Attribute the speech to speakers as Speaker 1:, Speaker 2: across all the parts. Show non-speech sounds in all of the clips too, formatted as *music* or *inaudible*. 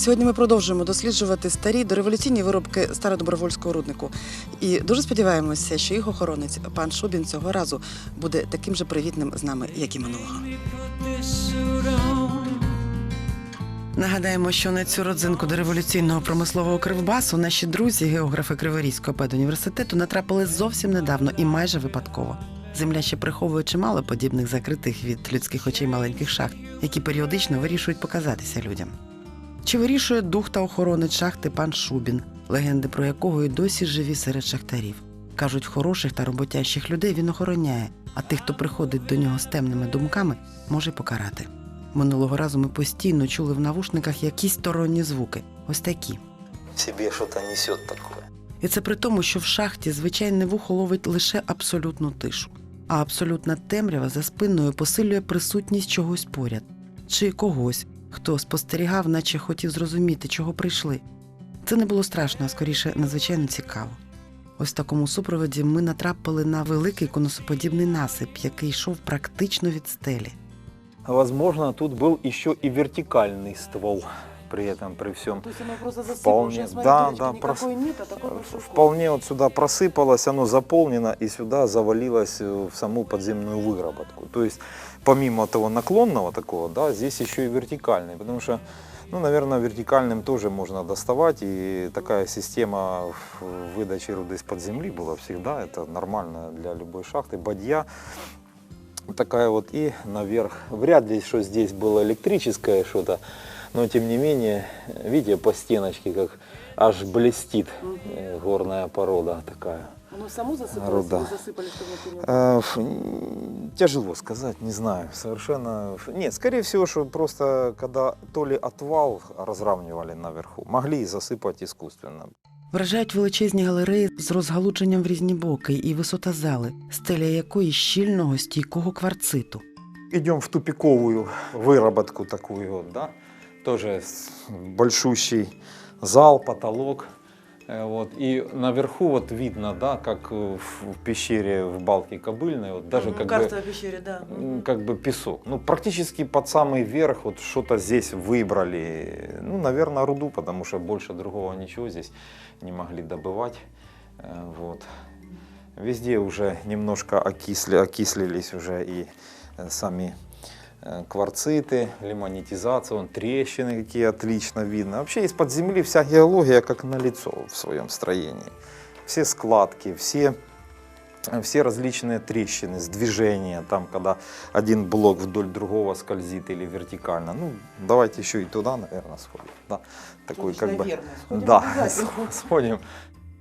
Speaker 1: Сьогодні ми продовжуємо досліджувати старі дореволюційні виробки стародобровольського руднику. І дуже сподіваємося, що їх охоронець пан Шубін цього разу буде таким же привітним з нами, як і минулого. Нагадаємо, що на цю родзинку дореволюційного промислового кривбасу наші друзі, географи Криворізького педуніверситету, натрапили зовсім недавно і майже випадково. Земля ще приховує чимало подібних закритих від людських очей маленьких шахт, які періодично вирішують показатися людям. Чи вирішує дух та охоронець шахти пан Шубін, легенди про якого й досі живі серед шахтарів? Кажуть, хороших та роботящих людей він охороняє, а тих, хто приходить до нього з темними думками, може покарати. Минулого разу ми постійно чули в навушниках якісь сторонні звуки, ось такі.
Speaker 2: в себе что-то несет.
Speaker 1: І це при тому, що в шахті звичайне вухо ловить лише абсолютну тишу, а абсолютна темрява за спиною посилює присутність чогось поряд чи когось, хто спостерігав, наче хотів зрозуміти, чого прийшли. Це не було страшно, а скоріше надзвичайно цікаво. Ось в такому супроводі ми натрапили на великий конусоподібний насип, який йшов практично від стелі.
Speaker 2: Возможно, тут був еще і вертикальний ствол при этом, при всем.
Speaker 1: То есть оно просто
Speaker 2: Вполне. смотрите, Да, да, прос-
Speaker 1: нет, а такой
Speaker 2: Вполне вот сюда просыпалось, оно заполнено и сюда завалилось э, в саму подземную выработку. То есть помимо того наклонного такого, да, здесь еще и вертикальный, потому что, ну, наверное, вертикальным тоже можно доставать, и такая система выдачи руды из-под земли была всегда, это нормально для любой шахты. Бадья такая вот и наверх. Вряд ли, что здесь было электрическое что-то, но тем не менее, видите, по стеночке как аж блестит э, горная порода такая.
Speaker 1: Оно само засыпалось,
Speaker 2: Руда.
Speaker 1: или засыпали, чтобы не понял?
Speaker 2: Э, ф- м, Тяжело сказать, не знаю, совершенно. ф- Нет, скорее всего, что просто когда то ли отвал разравнивали наверху, могли и засыпать искусственно.
Speaker 1: Вражають величезні галереї з розгалудженням в різні боки і висота зали, стеля якої щільного стійкого кварциту.
Speaker 2: Идем в тупиковую выработку такую вот, да, Тоже большущий зал, потолок, Э, вот, и наверху вот видно, да, как в пещере в балке кобыльной, вот даже как бы,
Speaker 1: пещере, да.
Speaker 2: как бы песок. Ну, практически под самый верх вот что-то здесь выбрали. Ну, наверное, руду, потому что больше другого ничего здесь не могли добывать. Э, Вот. Везде уже немножко окисли, окислились уже и э, сами кварциты, лимонетизация, вон трещины какие отлично видно. Вообще из-под земли вся геология как на лицо в своем строении. Все складки, все, э, все различные трещины, сдвижения, там, когда один блок вдоль другого скользит или вертикально. Ну, давайте еще и туда, наверное, сходим. Да, такой как бы... Да, *laughs* сходим.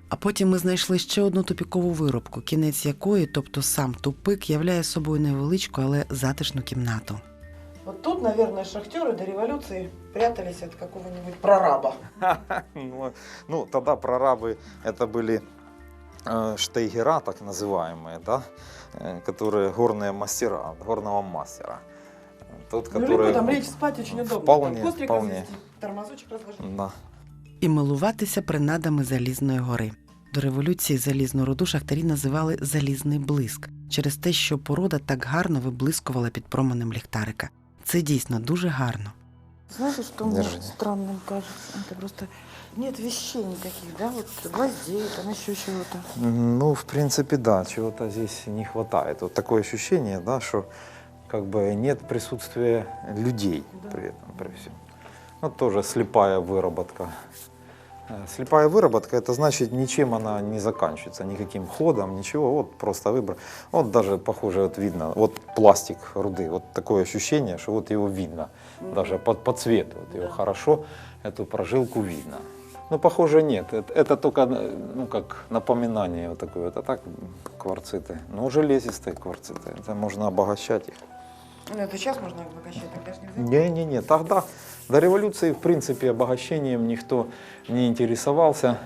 Speaker 1: А потім ми знайшли ще одну тупікову виробку, кінець якої, тобто сам тупик, являє собою невеличку, але затишну кімнату.
Speaker 3: Вот тут, наверное, шахтеры до революции прятались от какого-нибудь прораба. *laughs*
Speaker 2: Ну, ну, тогда прорабы это были э, штейгера, так называемые, да, э, которые горные мастера, горного мастера. Тот,
Speaker 3: Ну,
Speaker 2: который...
Speaker 3: легко там лечь спать очень удобно.
Speaker 2: Вполне,
Speaker 3: там кострик
Speaker 2: вполне.
Speaker 3: развести, тормозочек разложить.
Speaker 2: Да.
Speaker 1: І милуватися принадами Залізної гори. До революції залізну руду шахтарі називали залізний блиск через те, що порода так гарно виблискувала під променем ліхтарика. Це дійсно дуже гарно.
Speaker 3: Знаете, что мне
Speaker 2: Держи.
Speaker 3: странным кажется? Это просто нет вещей никаких, да? Вот гвоздей, там еще чего-то.
Speaker 2: Ну, в принципе, да, чего-то здесь не хватает. Вот такое ощущение, да, что как бы нет присутствия людей
Speaker 3: Да.
Speaker 2: при этом, при всем. Вот тоже слепая выработка. Э, Слепая выработка, это значит, ничем она не заканчивается, никаким ходом, ничего, вот просто выбор. Вот даже похоже, вот видно, вот пластик руды, вот такое ощущение, что вот его видно, даже под, по цвету, вот его
Speaker 3: Да.
Speaker 2: хорошо, эту прожилку видно. Ну, похоже, нет. Это, это только, э, ну, как напоминание вот такое. Это так кварциты. Но железистые кварциты. Это можно обогащать их.
Speaker 3: Ну, это сейчас можно обогащать, тогда ж нельзя.
Speaker 2: Не-не-не, тогда до революции, в принципе, обогащением никто не интересовался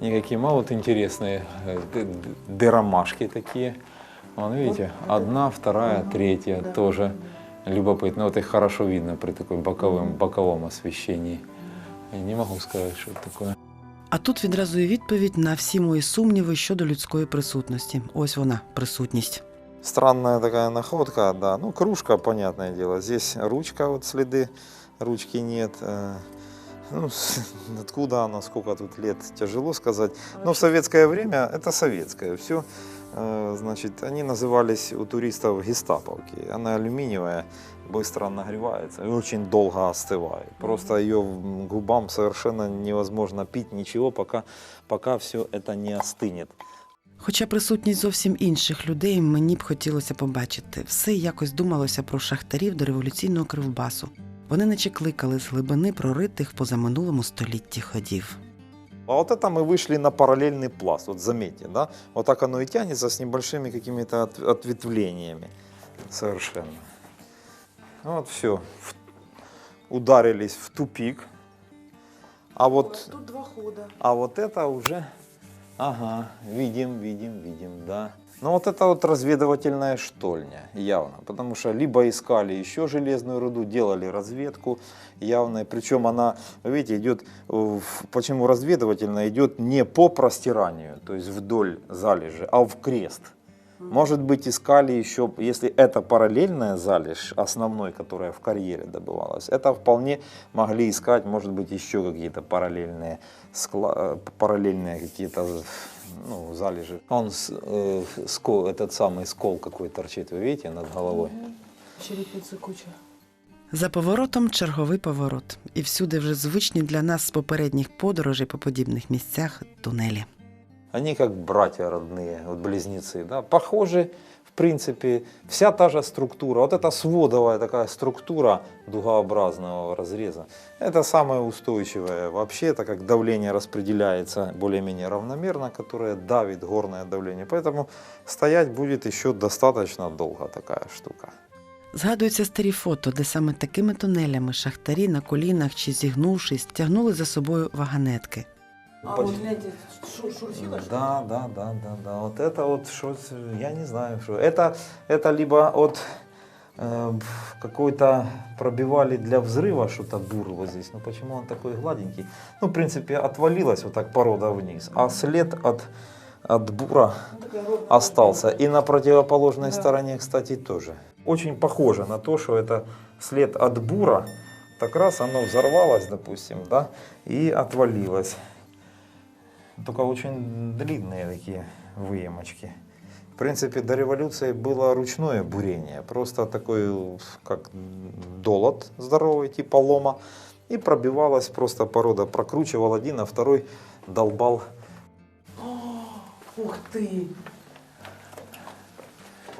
Speaker 2: никаким, а вот интересные э, д- д- дыромашки такие. Вон, видите,
Speaker 3: Вот это.
Speaker 2: одна, вторая,
Speaker 3: Ага,
Speaker 2: третья
Speaker 3: да.
Speaker 2: тоже любопытно. Вот их хорошо видно при такой боковом,
Speaker 3: Мгм.
Speaker 2: боковом освещении. Я не могу сказать, что это такое.
Speaker 1: А тут відразу і відповідь на всі мої сумніви щодо людської присутності. Ось вона, присутність.
Speaker 2: Странная такая находка, да. Ну, кружка, понятное дело. Здесь ручка, вот следы ручки нет. Э, Ну, *laughs* откуда она, сколько тут лет, тяжело сказать. Но в советское время это советское все. Значит, они назывались у туристов гестаповки. Она алюминиевая, быстро нагревается и очень долго остывает. Просто ее губам совершенно невозможно пить ничего, пока, пока все это не остынет.
Speaker 1: Хоча присутність зовсім інших людей мені б хотілося побачити. Все якось думалося про шахтарів до революційного кривбасу. Вони наче кликали з глибини проритих в позаминулому столітті ходів.
Speaker 2: А вот это мы вышли на параллельный пласт, вот заметьте, да? Вот так оно и тянется с небольшими какими-то от- ответвлениями совершенно. Вот все, ударились в тупик. А вот,
Speaker 3: Тут два хода.
Speaker 2: а вот это уже, ага, видим, видим, видим, да. Ну вот это вот разведывательная штольня, явно, потому что либо искали еще железную руду, делали разведку явно, причем она, вы видите, идет, э, в- почему разведывательная, идет не по простиранию, то есть вдоль залежи, а в крест. Может быть, искали еще, если это параллельная залежь, основной, которая в карьере добывалась, это вполне могли искать, может быть, еще какие-то параллельные, скла- э, параллельные какие-то ну, залежи. Он с- э, скол, этот самый скол какой торчит, вы видите, над головой?
Speaker 3: Черепицы куча.
Speaker 1: За поворотом черговий поворот, і всюди вже звичні для нас з попередніх подорожей по подібних місцях тунелі.
Speaker 2: Они как братья родные, вот близнецы, да, похожи, в принципе, вся та же структура, вот эта сводовая такая структура дугообразного разреза, это самое устойчивое вообще, это как давление распределяется более-менее равномерно, которое давит горное давление, поэтому стоять будет еще достаточно долго такая штука.
Speaker 1: Згадуються старі фото, де саме такими тунелями шахтарі на колінах чи зігнувшись тягнули за собою ваганетки.
Speaker 3: А вот гляньте, шур, ли?
Speaker 2: Да, да, да, да, да. Вот это вот что, я не знаю, что. Это, это либо от э, какой-то пробивали для взрыва что-то бур вот здесь. Ну почему он такой гладенький? Ну, в принципе, отвалилась вот так порода вниз. А след от, от бура
Speaker 3: Ну,
Speaker 2: остался. И на противоположной
Speaker 3: Да.
Speaker 2: стороне, кстати, тоже. Очень похоже на то, что это след от бура. Так раз оно взорвалось, допустим, да, и отвалилось. Только очень длинные такие выемочки. В принципе, до революции было ручное бурение. Просто такой, как долот здоровый, типа лома. И пробивалась просто порода. Прокручивал один, а второй долбал
Speaker 3: Ух ты!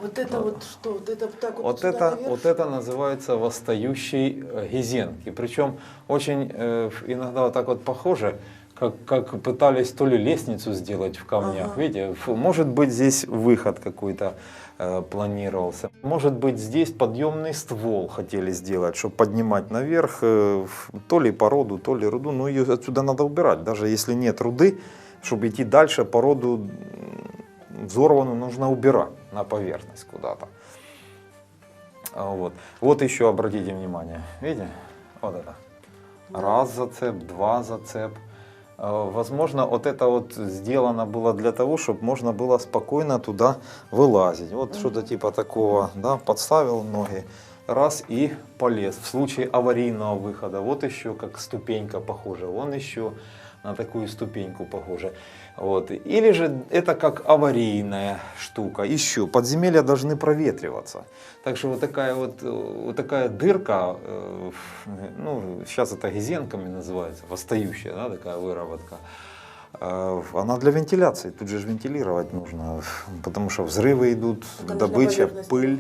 Speaker 3: Вот это вот что? Вот это так вот
Speaker 2: Вот это,
Speaker 3: наверх?
Speaker 2: вот это называется восстающий э, гизенки. Причем очень э, иногда вот так вот похоже, как, как пытались то ли лестницу сделать в камнях.
Speaker 3: Ага.
Speaker 2: Видите, может быть здесь выход какой-то э, планировался. Может быть здесь подъемный ствол хотели сделать, чтобы поднимать наверх э, то ли породу, то ли руду. Но ее отсюда надо убирать. Даже если нет руды, чтобы идти дальше, породу взорванную нужно убирать на поверхность куда-то. А, Вот. вот еще обратите внимание. Видите? Вот это. Раз зацеп, два зацеп. А, Возможно, вот это вот сделано было для того, чтобы можно было спокойно туда вылазить. Вот
Speaker 3: Мгм.
Speaker 2: что-то типа такого, да, подставил ноги, раз и полез. В случае аварийного выхода, вот еще как ступенька похожа, вон еще на такую ступеньку похоже. Вот. Или же это как аварийная штука. Еще подземелья должны проветриваться. Так что вот такая вот, э, вот такая дырка, э, ну, сейчас это гизенками называется, восстающая, да, такая выработка. Э, Она для вентиляции, тут же вентилировать нужно, потому что взрывы идут,
Speaker 3: на
Speaker 2: добыча, пыль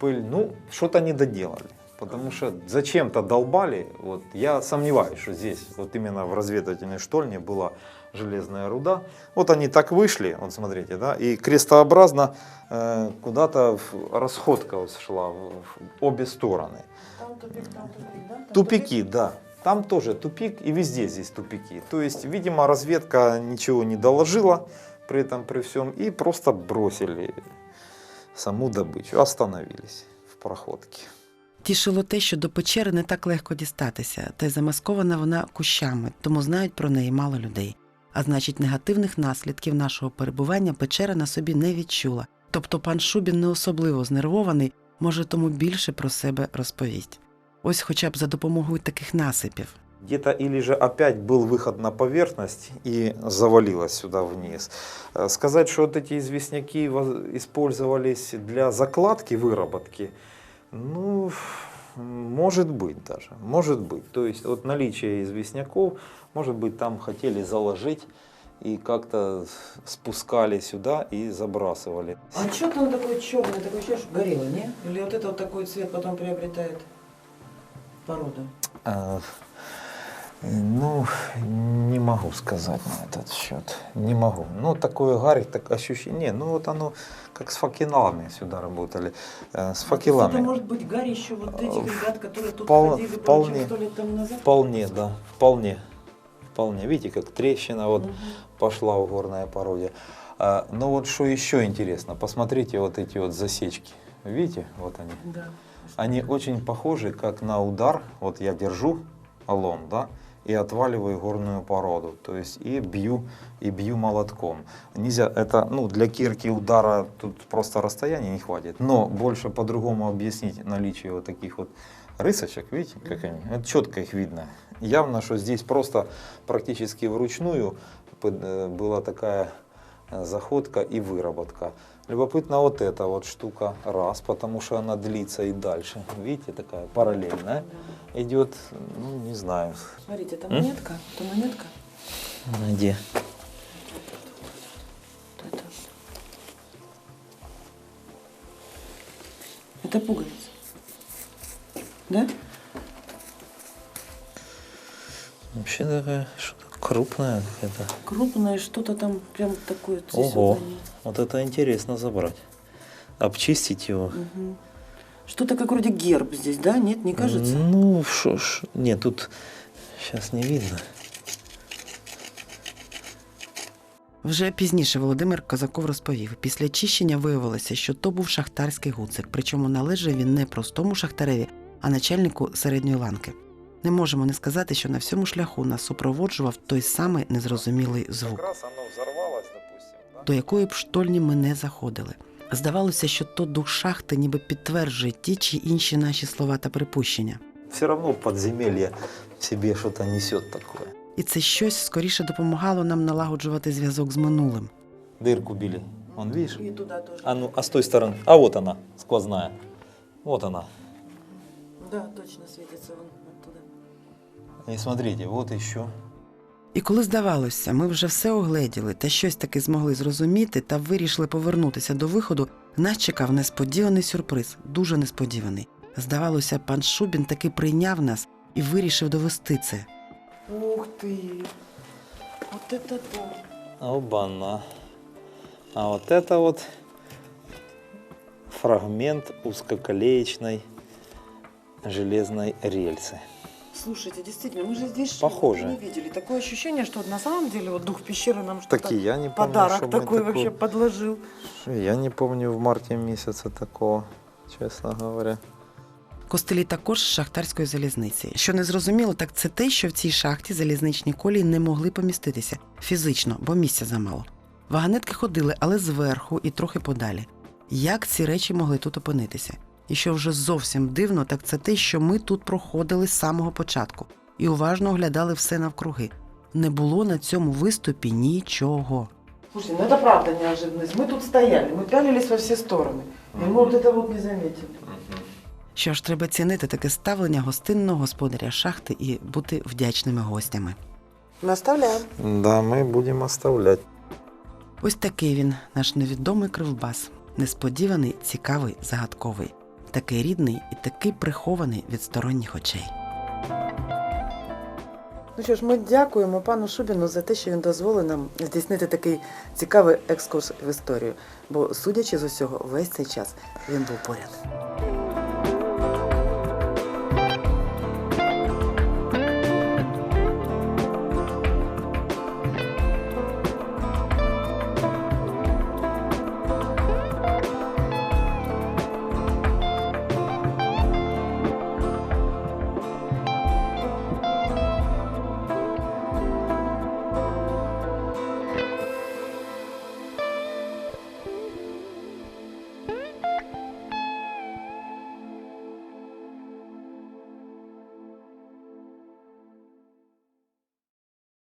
Speaker 2: пыль. Ну, что-то не доделали. Потому что зачем-то долбали. Вот, я сомневаюсь, что здесь вот именно в разведывательной штольне было железная руда. Вот они так вышли, вот смотрите, да, и крестообразно э, куда-то расходка вот шла в, в обе стороны.
Speaker 3: Там тупик, там тупик, да? Там
Speaker 2: Тупики, да. Там тоже тупик, и везде здесь тупики. То есть, видимо, разведка ничего не доложила при этом, при всем, и просто бросили саму добычу, остановились в проходке.
Speaker 1: Тішило те, що до печери не так легко дістатися, та й замаскована вона кущами, тому знають про неї мало людей. А значить, негативних наслідків нашого перебування печера на собі не відчула. Тобто пан Шубін не особливо знервований, може тому більше про себе розповість. Ось хоча б за допомогою таких насипів.
Speaker 2: Где-то или же опять был выход на поверхность и завалилось сюда вниз. Э, Сказать, что вот эти известняки воз- использовались для закладки, выработки, ну, может быть даже, может быть. То есть вот наличие известняков, может быть, там хотели заложить и как-то спускали сюда и забрасывали.
Speaker 3: А что там такой черный, такой ощущение, что горело, не? Или вот это вот такой цвет потом приобретает породу?
Speaker 2: А, Ну, не могу сказать на этот счет. Не могу. Ну, такое гарь, так ощущение. Ну, вот оно как с факелами сюда работали. э, С
Speaker 3: Это
Speaker 2: факелами.
Speaker 3: может быть гарь еще вот этих
Speaker 2: Э,
Speaker 3: ребят, которые тут
Speaker 2: впол-
Speaker 3: ходили
Speaker 2: вполне.
Speaker 3: сто лет тому назад?
Speaker 2: Вполне, да. Вполне. Вполне. Видите, как трещина вот
Speaker 3: Мгм.
Speaker 2: пошла в горное породе. А, но вот что еще интересно, посмотрите вот эти вот засечки. Видите, вот они.
Speaker 3: Да.
Speaker 2: Они очень похожи, как на удар. Вот я держу лом, да, и отваливаю горную породу. То есть и бью, и бью молотком. Нельзя, это, ну, для кирки удара тут просто расстояния не хватит. Но больше по-другому объяснить наличие вот таких вот рысочек, видите, как они? Вот четко их видно. Явно, что здесь просто практически вручную под- э, была такая э, заходка и выработка. Любопытно вот эта вот штука, раз, потому что она длится и дальше. Видите, такая параллельная. Идет, ну, не знаю,
Speaker 3: Смотрите, это монетка, это монетка.
Speaker 2: где.
Speaker 3: Вот это. Это пуговица. Да?
Speaker 2: Вообще такая что-то крупная какая-то.
Speaker 3: Крупное что-то там прям такое.
Speaker 2: Ого,
Speaker 3: вот
Speaker 2: это интересно забрать. Обчистить его.
Speaker 3: Мгм. Что-то как вроде герб здесь, да? Нет, не кажется?
Speaker 2: Ну, шо ж. Нет, тут сейчас не видно.
Speaker 1: Вже пізніше Володимир Козаков розповів, після чищення виявилося, що то був шахтарський гуцик, причому належав він не простому шахтареві, а начальнику середньої ланки. Не можемо не сказати, що на всьому шляху нас супроводжував той самий незрозумілий звук, до якої б штольні ми не заходили. Здавалося, що то дух шахти ніби підтверджує ті чи інші наші слова та припущення.
Speaker 2: Все равно подземелье в себе что-то несет такое.
Speaker 1: І це щось скоріше допомагало нам налагоджувати зв'язок з минулим.
Speaker 2: Дырку били. Вон, видишь?
Speaker 3: И туда тоже.
Speaker 2: А ну, а с той стороны? А вот она, сквозная. Вот она.
Speaker 3: Да, точно светится вон оттуда.
Speaker 2: И смотрите, вот еще.
Speaker 1: І коли здавалося, ми вже все огледіли та щось таки змогли зрозуміти та вирішили повернутися до виходу, нас чекав несподіваний сюрприз, дуже несподіваний. Здавалося, пан Шубін таки прийняв нас і вирішив довести це.
Speaker 3: Ух ты! Вот это да!
Speaker 2: Оба-на. А вот это вот фрагмент узкоколеечной железной рельсы.
Speaker 3: Слушайте, действительно, мы же здесь шли,
Speaker 2: Похоже.
Speaker 3: не видели. Такое ощущение, что на самом деле вот дух пещеры нам что-то
Speaker 2: Такие, я не помню,
Speaker 3: подарок
Speaker 2: что мы
Speaker 3: такой
Speaker 2: такое-
Speaker 3: вообще подложил.
Speaker 2: Я не помню в марте месяце такого, честно говоря.
Speaker 1: Костелі також з шахтарської залізниці. Що не зрозуміло, так це те, що в цій шахті залізничні колії не могли поміститися фізично, бо місця замало. Вагонетки ходили, але зверху і трохи подалі. Як ці речі могли тут опинитися? І що вже зовсім дивно, так це те, що ми тут проходили з самого початку і уважно оглядали все навкруги. Не було на цьому виступі нічого.
Speaker 3: Слушайте, ну это правда неожиданность. Мы тут стояли, мы пялились во все стороны. И мы вот это вот не заметили.
Speaker 1: Що ж, треба цінити таке ставлення гостинного господаря шахти і бути вдячними гостями.
Speaker 3: Наставляем.
Speaker 2: Да, мы будем оставлять.
Speaker 1: Ось такий він, наш невідомий кривбас. Несподіваний, цікавий, загадковий. Такий рідний і такий прихований від сторонніх очей. Ну що ж, ми дякуємо пану Шубіну за те, що він дозволив нам здійснити такий цікавий екскурс в історію. Бо, судячи з усього, весь цей час він був поряд.